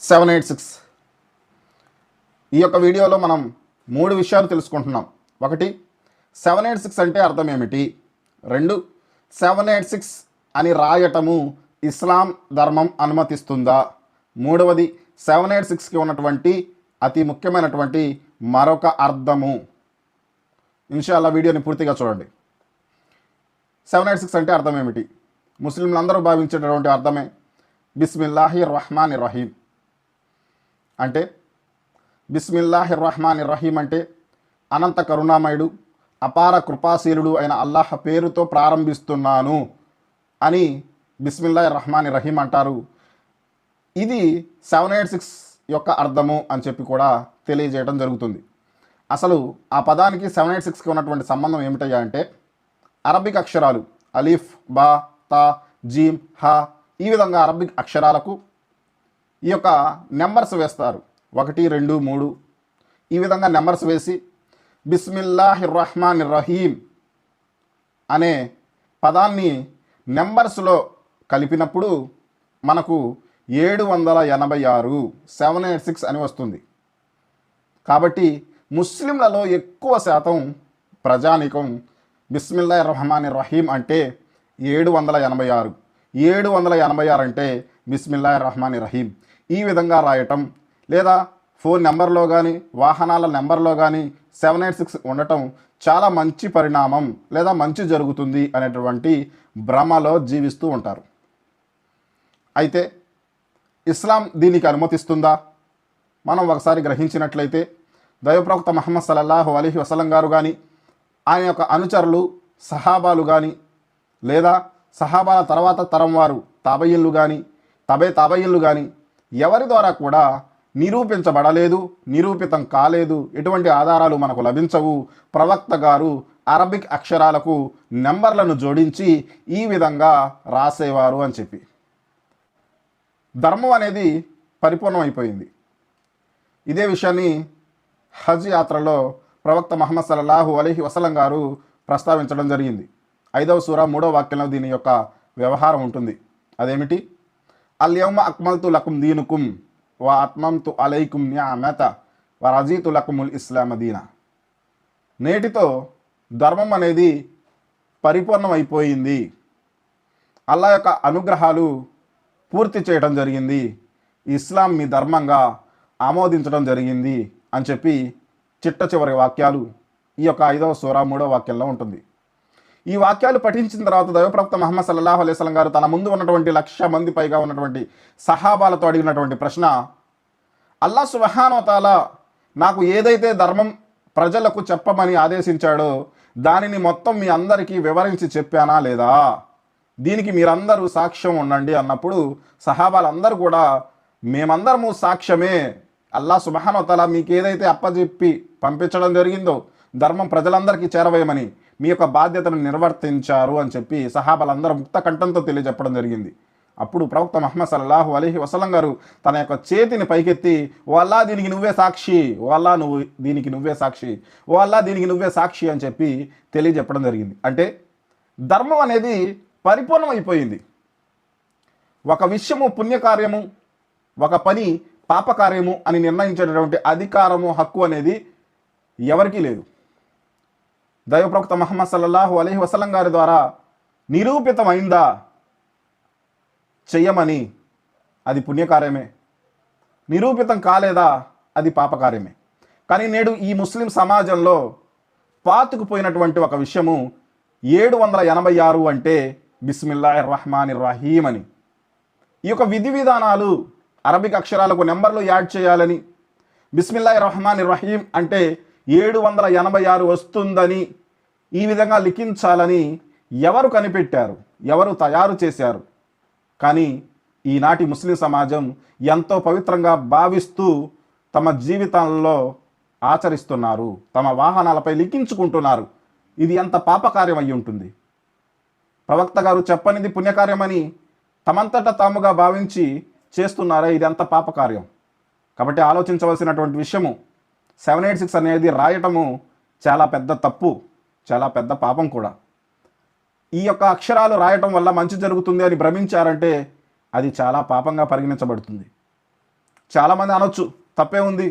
Seven eight six. ఈ యొక్క వీడియోలో మనం మూడు విషయాలు తెలుసుకుంటున్నాం. ఒకటి సెవెన్ ఎయిట్ సిక్స్ అంటే అర్థం ఏమిటి? రెండు సెవెన్ ఎయిట్ సిక్స్ అని రాయటము ఇస్లాం ధర్మం అనుమతిస్తుందా? మూడవది సెవెన్ ఎయిట్ సిక్స్కి ఉన్నటువంటి అతి ముఖ్యమైనటువంటి మరొక అర్థము. ఇన్షాల్లా వీడియోని పూర్తిగా చూడండి. సెవెన్ ఎయిట్ సిక్స్ అంటే అర్థం ఏమిటి? ముస్లింలందరూ భావించేటటువంటి అర్థమే. బిస్మిల్లాహి రహమాన్ రహీం అంటే బిస్మిల్లాహి రహమాన్ రహీం అంటే అనంత కరుణామయుడు అపార కృపాశీలుడు అయిన అల్లాహ్ పేరుతో ప్రారంభిస్తున్నాను అని బిస్మిల్లాహి రహమాన్ రహీం అంటారు. ఇది సెవెన్ ఎయిట్ సిక్స్ యొక్క అర్థము అని చెప్పి కూడా తెలియజేయడం జరుగుతుంది. అసలు ఆ పదానికి సెవెన్ ఎయిట్ సిక్స్కి ఉన్నటువంటి సంబంధం ఏమిటయ్యా అంటే అరబిక్ అక్షరాలు అలీఫ్ బా తా జీమ్ హా ఈ విధంగా అరబిక్ అక్షరాలకు ఈ యొక్క నెంబర్స్ వేస్తారు. ఒకటి రెండు మూడు. ఈ విధంగా నెంబర్స్ వేసి బిస్మిల్లాహి రహమాన్ రహీం అనే పదాన్ని నెంబర్స్లో కలిపినప్పుడు మనకు ఏడు వందల ఎనభై ఆరు సెవెన్ ఎయిట్ సిక్స్ అని వస్తుంది. కాబట్టి ముస్లింలలో ఎక్కువ శాతం ప్రజానికం బిస్మిల్లా రహమాన్ రహీం అంటే ఏడు వందల ఎనభై ఆరు. ఏడు వందల ఎనభై ఆరు అంటే బిస్మిల్లా రహమాన్ రహీం ఈ విధంగా రాయటం. లేదా ఫోన్ నెంబర్లో కానీ వాహనాల నెంబర్లో కానీ సెవెన్ ఎయిట్ సిక్స్ ఉండటం చాలా మంచి పరిణామం లేదా మంచి జరుగుతుంది అనేటువంటి భ్రమలో జీవిస్తూ ఉంటారు. అయితే ఇస్లాం దీనికి అనుమతిస్తుందా? మనం ఒకసారి గ్రహించినట్లయితే దైవప్రవక్త మహమ్మద్ సలల్లాహు అలీహి వసలం గారు కానీ ఆయన యొక్క అనుచరులు సహాబాలు కానీ లేదా సహాబాల తర్వాత తరం వారు తాబయ్యలు కానీ తబే తాబయ్యలు కానీ ఎవరి ద్వారా కూడా నిరూపించబడలేదు నిరూపితం కాలేదు ఎటువంటి ఆధారాలు మనకు లభించవు. ప్రవక్త గారు అరబిక్ అక్షరాలకు నెంబర్లను జోడించి ఈ విధంగా రాసేవారు అని చెప్పి. ధర్మం అనేది పరిపూర్ణమైపోయింది. ఇదే విషయాన్ని హజ్ యాత్రలో ప్రవక్త మహమ్మద్ సల్లల్లాహు అలీహి వసలం గారు ప్రస్తావించడం జరిగింది. ఐదవ సూర మూడవ వాక్యంలో దీని యొక్క వ్యవహారం ఉంటుంది. అదేమిటి? అల్యౌమ అక్మల్తు లకుం దీనుకుం వా అత్మంతు అలైకుం న్యామత వా రజీతు లకుముల్ ఇస్లామ దీన నేటితో ధర్మం అనేది పరిపూర్ణమైపోయింది. అల్లా యొక్క అనుగ్రహాలు పూర్తి చేయడం జరిగింది. ఇస్లాం మీ ధర్మంగా ఆమోదించడం జరిగింది అని చెప్పి చిట్ట చివరి వాక్యాలు ఈ యొక్క ఐదవ సూరా మూడవ వాక్యంలో ఉంటుంది. ఈ వాక్యాలు పఠించిన తర్వాత దైవప్రవక్త మహమ్మద్ సల్లాహు అలైస్లం గారు తన ముందు ఉన్నటువంటి లక్ష మంది పైగా ఉన్నటువంటి సహాబాలతో అడిగినటువంటి ప్రశ్న అల్లా సుబహానోతాల నాకు ఏదైతే ధర్మం ప్రజలకు చెప్పమని ఆదేశించాడో దానిని మొత్తం మీ అందరికీ వివరించి చెప్పానా లేదా? దీనికి మీరందరూ సాక్ష్యం ఉండండి అన్నప్పుడు సహాబాలందరూ కూడా మేమందరము సాక్ష్యమే. అల్లా సుబహానోతాల మీకు ఏదైతే అప్పజెప్పి పంపించడం జరిగిందో ధర్మం ప్రజలందరికీ చేరవేయమని మీ యొక్క బాధ్యతను నిర్వర్తించారు అని చెప్పి సహాబాలందరూ ముక్త కంఠంతో తెలియజెప్పడం జరిగింది. అప్పుడు ప్రవక్త మహమ్మద్ సల్లాహు అలీహి వసలం గారు తన యొక్క చేతిని పైకెత్తి వల్లా దీనికి నువ్వే సాక్షి. వల్లా నువ్వు దీనికి నువ్వే సాక్షి. వల్లా దీనికి నువ్వే సాక్షి అని చెప్పి తెలియజెప్పడం జరిగింది. అంటే ధర్మం అనేది పరిపూర్ణమైపోయింది. ఒక విషయము పుణ్యకార్యము ఒక పని పాపకార్యము అని నిర్ణయించేటటువంటి అధికారము హక్కు అనేది ఎవరికీ లేదు. దైవప్రవక్త మహమ్మద్ సల్లల్లాహు అలహి వసలం గారి ద్వారా నిరూపితమైందా? చెయ్యమని. అది పుణ్యకార్యమే. నిరూపితం కాలేదా? అది పాపకార్యమే. కానీ నేడు ఈ ముస్లిం సమాజంలో పాతుకుపోయినటువంటి ఒక విషయము ఏడు వందల ఎనభై ఆరు అంటే బిస్మిల్లా రహమాన్ రహీం అని. ఈ యొక్క విధి విధానాలు అరబిక్ అక్షరాలకు నెంబర్లు యాడ్ చేయాలని. బిస్మిల్లా రహమాన్ రహీం అంటే ఏడు వందల ఎనభై ఆరు వస్తుందని ఈ విధంగా లిఖించాలని ఎవరు కనిపెట్టారు? ఎవరు తయారు చేశారు? కానీ ఈనాటి ముస్లిం సమాజం ఎంతో పవిత్రంగా భావిస్తూ తమ జీవితాల్లో ఆచరిస్తున్నారు. తమ వాహనాలపై లిఖించుకుంటున్నారు. ఇది ఎంత పాపకార్యం అయి ఉంటుంది. ప్రవక్త గారు చెప్పనిది పుణ్యకార్యమని తమంతట తాముగా భావించి చేస్తున్నారా? ఇది ఎంత పాపకార్యం. కాబట్టి ఆలోచించవలసినటువంటి విషయము సెవెన్ ఎయిట్ సిక్స్ అనేది రాయటము చాలా పెద్ద తప్పు. చాలా పెద్ద పాపం కూడా. ఈ యొక్క అక్షరాలు రాయటం వల్ల మంచి జరుగుతుంది అని భ్రమించారంటే అది చాలా పాపంగా పరిగణించబడుతుంది. చాలామంది అనొచ్చు తప్పే ఉంది.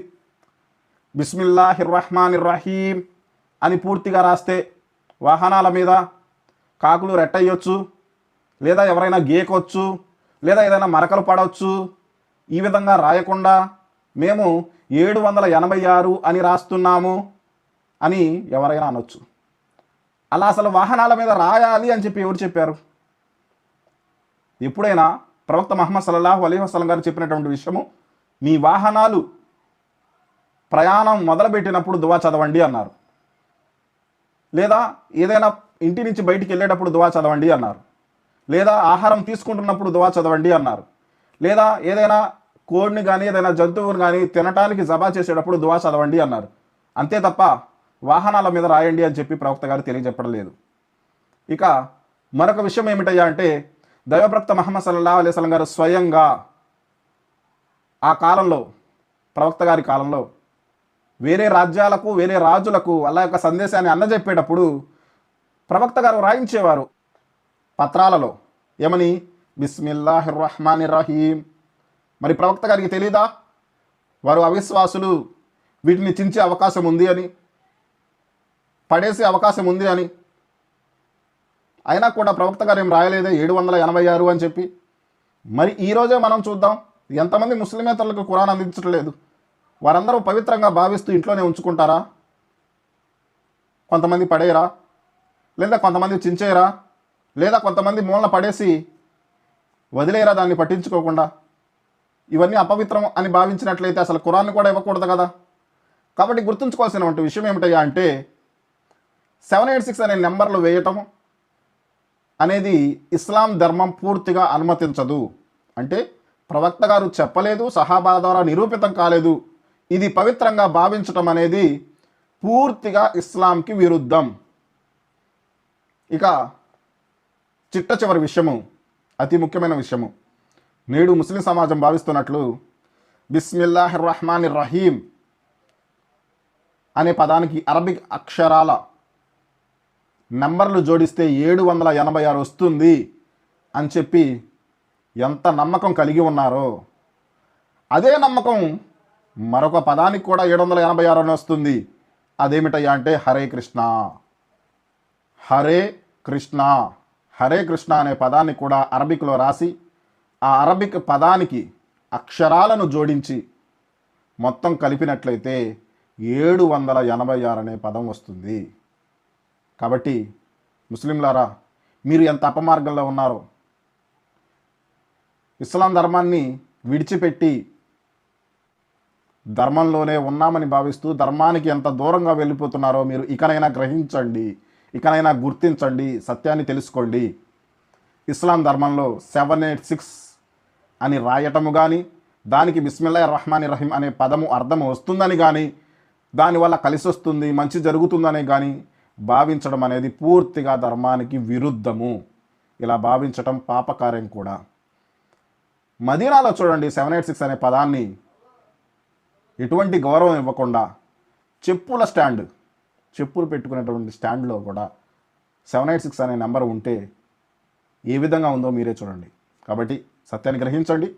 బిస్మిల్లా హిర్రహ్మాన్ ఇర్రహీం అని పూర్తిగా రాస్తే వాహనాల మీద కాకులు రెట్టయ్యొచ్చు లేదా ఎవరైనా గీకొచ్చు లేదా ఏదైనా మరకలు పడవచ్చు ఈ విధంగా రాయకుండా మేము ఏడు వందల ఎనభై ఆరు అని రాస్తున్నాము అని ఎవరైనా అనొచ్చు. అలా అసలు వాహనాల మీద రాయాలి అని చెప్పి ఎవరు చెప్పారు? ఎప్పుడైనా ప్రవక్త మహమ్మద్ సల్లాహు అలీ వసలం గారు చెప్పినటువంటి విషయము మీ వాహనాలు ప్రయాణం మొదలుపెట్టినప్పుడు దువా చదవండి అన్నారు. లేదా ఏదైనా ఇంటి నుంచి బయటికి వెళ్ళేటప్పుడు దువా చదవండి అన్నారు. లేదా ఆహారం తీసుకుంటున్నప్పుడు దువా చదవండి అన్నారు. లేదా ఏదైనా కోడిని కానీ ఏదైనా జంతువుని కానీ తినటానికి జబా చేసేటప్పుడు దువా చదవండి అన్నారు. అంతే తప్ప వాహనాల మీద రాయండి అని చెప్పి ప్రవక్త గారు తెలియజెప్పడం లేదు. ఇక మరొక విషయం ఏమిటయ్యా అంటే దైవప్రక్త మహమ్మద్ సల్లల్లా అలైస్లం గారు స్వయంగా ఆ కాలంలో ప్రవక్త గారి కాలంలో వేరే రాజ్యాలకు వేరే రాజులకు అలా యొక్క సందేశాన్ని అందజెప్పేటప్పుడు ప్రవక్త గారు రాయించేవారు పత్రాలలో. ఏమని? బిస్మిల్లా రహమాన్ రహీం మరి ప్రవక్త గారికి తెలీదా? వారు అవిశ్వాసులు వీటిని చించే అవకాశం ఉంది అని. పడేసే అవకాశం ఉంది అని. అయినా కూడా ప్రవక్త గారు ఏం రాయలేదే ఏడు వందల ఎనభై ఆరు అని చెప్పి. మరి ఈరోజే మనం చూద్దాం. ఎంతమంది ముస్లిమేతరులకు కురాన్ అందించడం లేదు వారందరూ పవిత్రంగా భావిస్తూ ఇంట్లోనే ఉంచుకుంటారా? కొంతమంది పడేయరా? లేదా కొంతమంది చించేయరా? లేదా కొంతమంది మూలన పడేసి వదిలేయరా దాన్ని పట్టించుకోకుండా? ఇవన్నీ అపవిత్రం అని భావించినట్లయితే అసలు కురాన్ని కూడా ఇవ్వకూడదు కదా. కాబట్టి గుర్తుంచుకోవాల్సినటువంటి విషయం ఏమిటయ్యా అంటే సెవెన్ ఎయిట్ సిక్స్ అనే నెంబర్లు వేయటం అనేది ఇస్లాం ధర్మం పూర్తిగా అనుమతించదు. అంటే ప్రవక్త గారు చెప్పలేదు సహాబాల ద్వారా నిరూపితం కాలేదు. ఇది పవిత్రంగా భావించటం అనేది పూర్తిగా ఇస్లాంకి విరుద్ధం. ఇక చిట్ట చివరి విషయము అతి ముఖ్యమైన విషయము. నేడు ముస్లిం సమాజం భావిస్తున్నట్లు బిస్మిల్లాహిర్ రహమాన్ రహీం అనే పదానికి అరబిక్ అక్షరాల నెంబర్లు జోడిస్తే ఏడు వందల ఎనభై ఆరు వస్తుంది అని చెప్పి ఎంత నమ్మకం కలిగి ఉన్నారో. అదే నమ్మకం మరొక పదానికి కూడా ఏడు వందల ఎనభై ఆరు అని వస్తుంది. అదేమిటయ్యా అంటే హరే కృష్ణ. హరే కృష్ణ. హరే కృష్ణ అనే పదాన్ని కూడా అరబిక్లో రాసి ఆ అరబిక్ పదానికి అక్షరాలను జోడించి మొత్తం కలిపినట్లయితే ఏడు వందల ఎనభై ఆరు అనే పదం వస్తుంది. కాబట్టి ముస్లింలారా మీరు ఎంత అపమార్గంలో ఉన్నారో ఇస్లాం ధర్మాన్ని విడిచిపెట్టి ధర్మంలోనే ఉన్నామని భావిస్తూ ధర్మానికి ఎంత దూరంగా వెళ్ళిపోతున్నారో మీరు ఇకనైనా గ్రహించండి ఇకనైనా గుర్తించండి సత్యాన్ని తెలుసుకోండి. ఇస్లాం ధర్మంలో సెవెన్ ఎయిట్ సిక్స్ అని రాయటము కానీ దానికి బిస్మిల్లా రహమాన్ రహీం అనే పదము అర్థం వస్తుందని కానీ దానివల్ల కలిసి వస్తుంది మంచి జరుగుతుందని కానీ భావించడం అనేది పూర్తిగా ధర్మానికి విరుద్ధము. ఇలా భావించటం పాపకార్యం కూడా. మదీనాలో చూడండి సెవెన్ ఎయిట్ సిక్స్ అనే పదాన్ని ఎటువంటి గౌరవం ఇవ్వకుండా చెప్పుల స్టాండ్ చెప్పులు పెట్టుకునేటువంటి స్టాండ్లో కూడా సెవెన్ ఎయిట్ సిక్స్ అనే నెంబర్ ఉంటే ఏ విధంగా ఉందో మీరే చూడండి. కాబట్టి సత్యాన్ని గ్రహించండి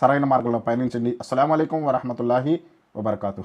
సరైన మార్గంలో పయనించండి. అస్సలం అయికం వరహమతుల్లాహి వబర్కాతు